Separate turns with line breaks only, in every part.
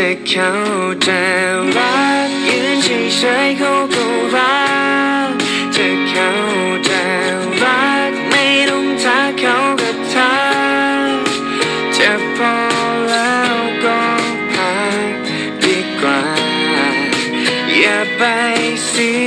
จะเขาจรักยืนเฉยๆเขาก็รักจะเขาจรักไม่ต้องทักเขาก็ทักจะพอแล้วก็พักดีกว่า อย่าไปเสีย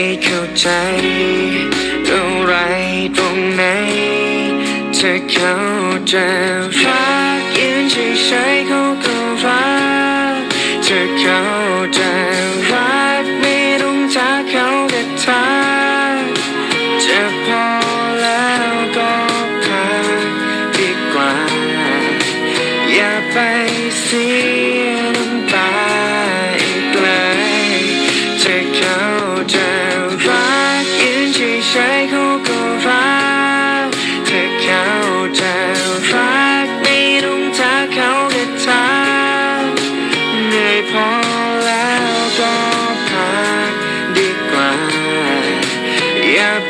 ไม่เข้าใจอะไรตรงไหนเธอเขาจะรักยืนเฉยๆเขาก็รักเธอเขาจะรักไม่ต้องทักเขาก็ทักจะพอแล้วก็พักดีกว่า อย่าไปเสีย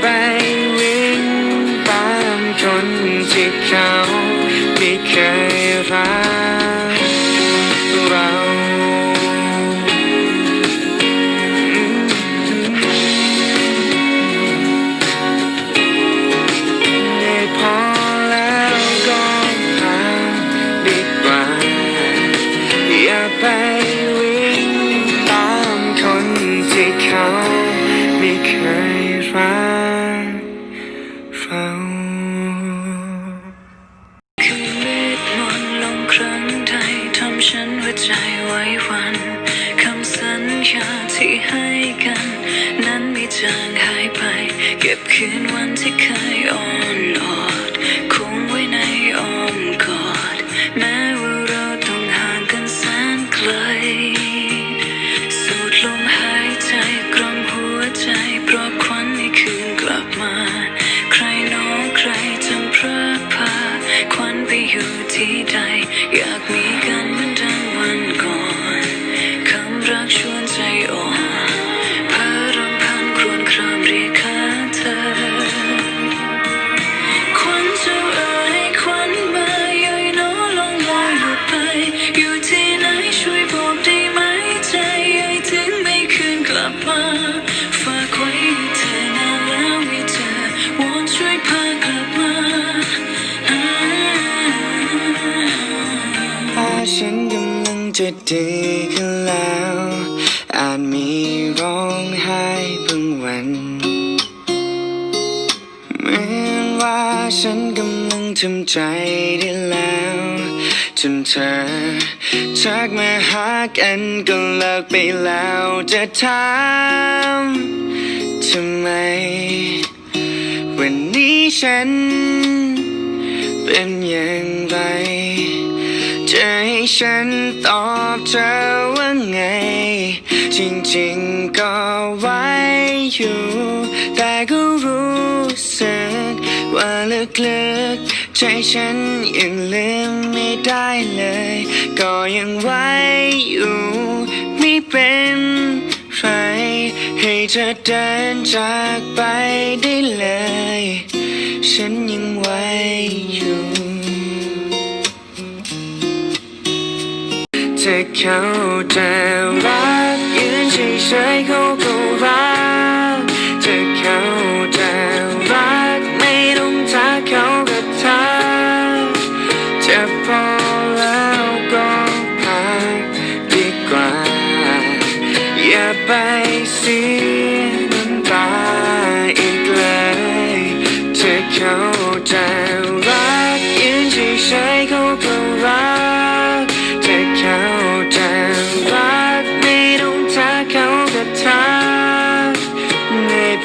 ไปวิ่งตามคนที่เขาไม่เคยรักเราได้พอแล้วก็พักดีกว่า อย่าไปวิ่งตามคนที่เขา เก็
บคืนวันที่เคยอ่อน จะดี
ขึ้นแล้ว อาจมีร้องไห้บางวัน เหมือนว่าฉันกำลังทำใจได้แล้ว จนเธอทักมาหากันก็เลิกไปแล้วจะถามทำไม วันนี้ฉันเป็นอย่างไร ฉันตอบเธอว่าไง จริงๆก็ไว้อยู่ แต่ก็รู้สึกว่าลึกๆใจฉันยังลืมไม่ได้เลย ก็ยังไว้อยู่ ไม่เป็นไรให้เธอเดินจากไปได้เลย ฉันยังไว้อยู่ จะเข้าใจรักยืนเฉยๆคง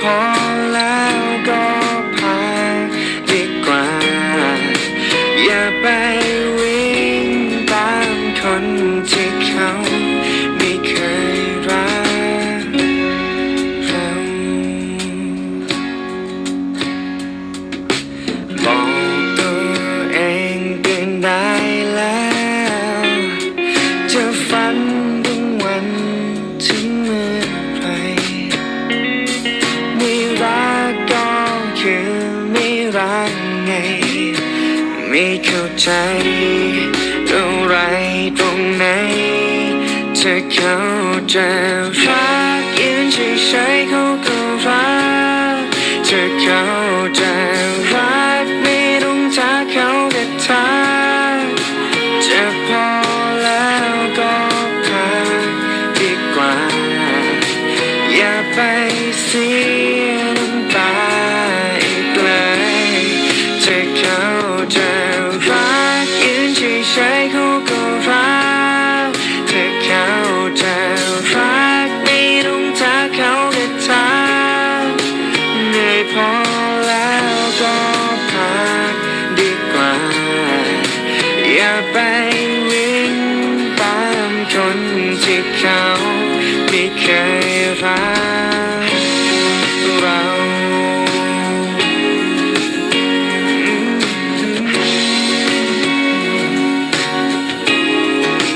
พอแล้วก็พักดีกว่า อย่าไปวิ่งตามคนที่เขา ไม่เข้าใจอะไรตรงไหนเธอเขาจะรักยืนเฉยๆเขาก็รัก be careful.